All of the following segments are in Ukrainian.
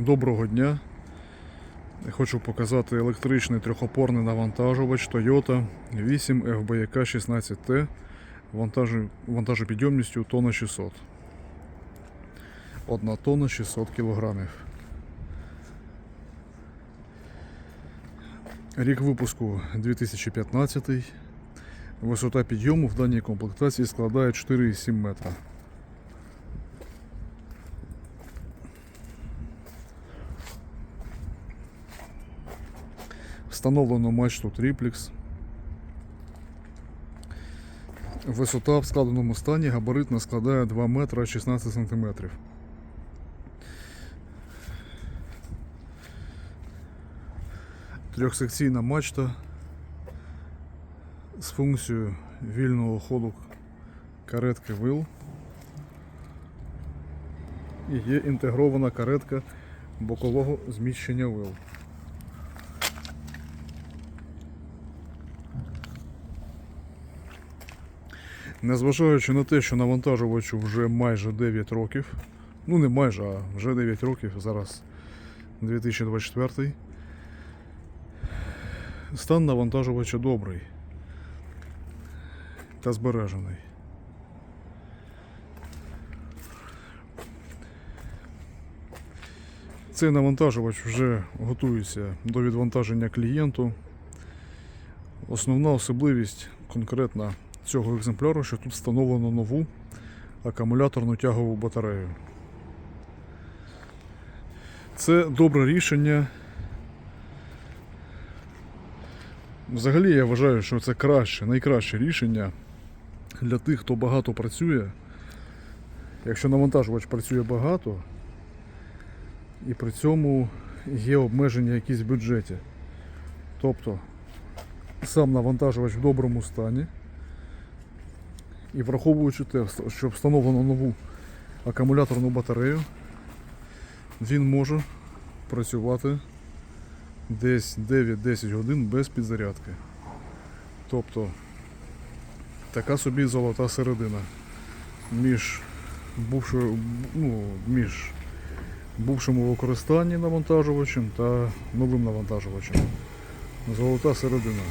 Доброго дня. Хочу показати електричний трьохопорний навантажувач Toyota 8 FBK 16T вантажу- вантажопідйомністю тонна 600. Одна тонна 600 кілограмів. Рік випуску 2015. Висота підйому в даній комплектації складає 4,7 метра. Встановлено мачту триплекс. Висота в складеному стані габаритна складає 2 метра 16 сантиметрів. Трьохсекційна мачта з функцією вільного ходу каретки вил. І є інтегрована каретка бокового зміщення вил. Незважаючи на те, що навантажувачу вже майже 9 років, ну не майже, а вже 9 років, зараз 2024. Стан навантажувача добрий та збережений. Цей навантажувач вже готується до відвантаження клієнту. Основна особливість конкретна цього екземпляру, що тут встановлено нову акумуляторну тягову батарею. Це добре рішення. Взагалі я вважаю, що це краще, найкраще рішення для тих, хто багато працює. Якщо навантажувач працює багато, і при цьому є обмеження якісь в бюджеті. Тобто сам навантажувач в доброму стані. І враховуючи те, що встановлено нову акумуляторну батарею, він може працювати десь 9-10 годин без підзарядки. Тобто така собі золота середина між бувшою, ну, між бувшим у використанні навантажувачем та новим навантажувачем. Золота середина.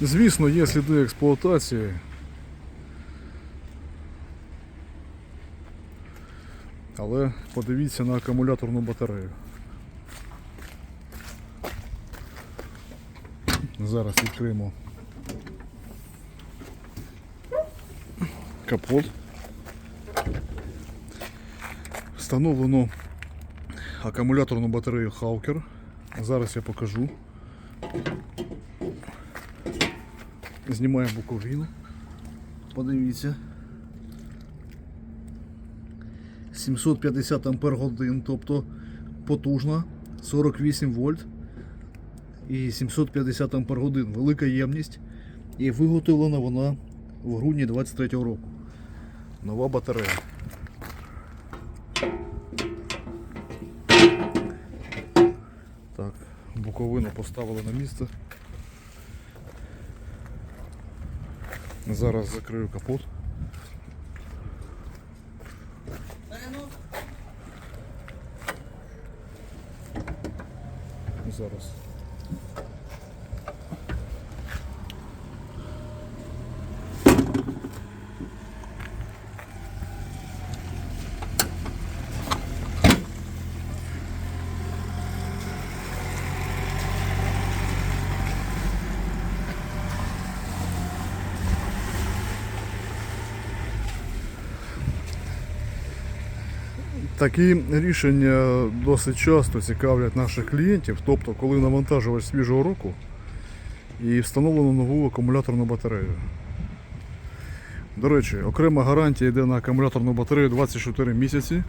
Звісно, є сліди експлуатації. Але подивіться на акумуляторну батарею. Зараз відкриємо капот. Встановлено акумуляторну батарею Hawker. Зараз я покажу. Знімаємо буковину. Подивіться. 750 ампер годин, тобто потужна, 48 вольт і 750 ампер годин. Велика ємність. І виготовлена вона в грудні 23 року. Нова батарея. Так, буковину поставили на місце. Зараз закрию капот. Зараз. Такі рішення досить часто цікавлять наших клієнтів, тобто коли навантажувач свіжого року і встановлено нову акумуляторну батарею. До речі, окрема гарантія йде на акумуляторну батарею 24 місяці,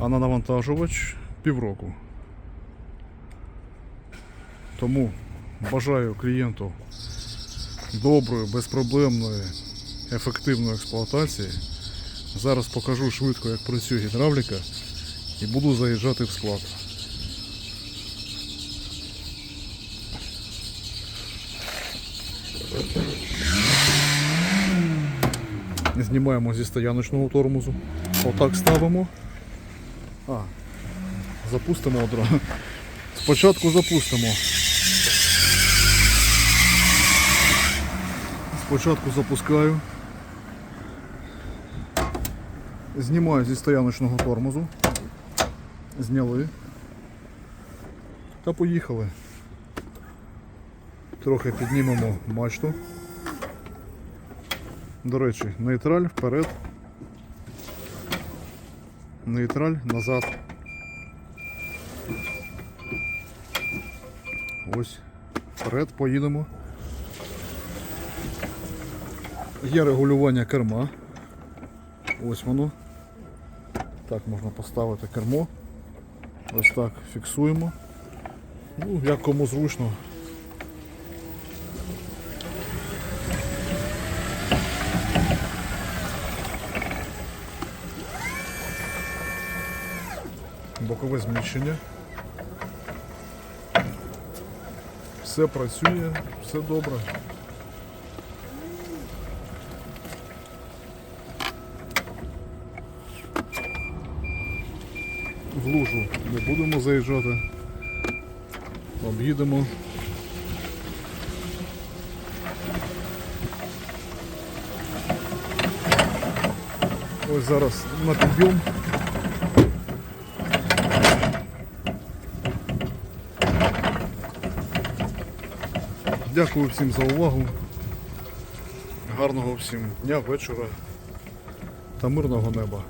а на навантажувач півроку. Тому бажаю клієнту доброї, безпроблемної, ефективної експлуатації. Зараз покажу швидко, як працює гідравліка і буду заїжджати в склад. Знімаємо зі стояночного тормозу. Отак ставимо. А, запустимо одразу. Спочатку запустимо. Спочатку запускаю. Знімаю зі стояночного тормозу. Зняли. Та поїхали. Трохи піднімемо мачту. До речі, нейтраль вперед. Нейтраль назад. Ось. Вперед поїдемо. Є регулювання керма. Ось воно. Так можна поставити кермо. Ось так фіксуємо. Ну, як кому зручно. Бокове зміщення. Все працює, все добре. В лужу не будемо заїжджати. Об'їдемо. Ось зараз на підйом. Дякую всім за увагу. Гарного всім дня, вечора та мирного неба.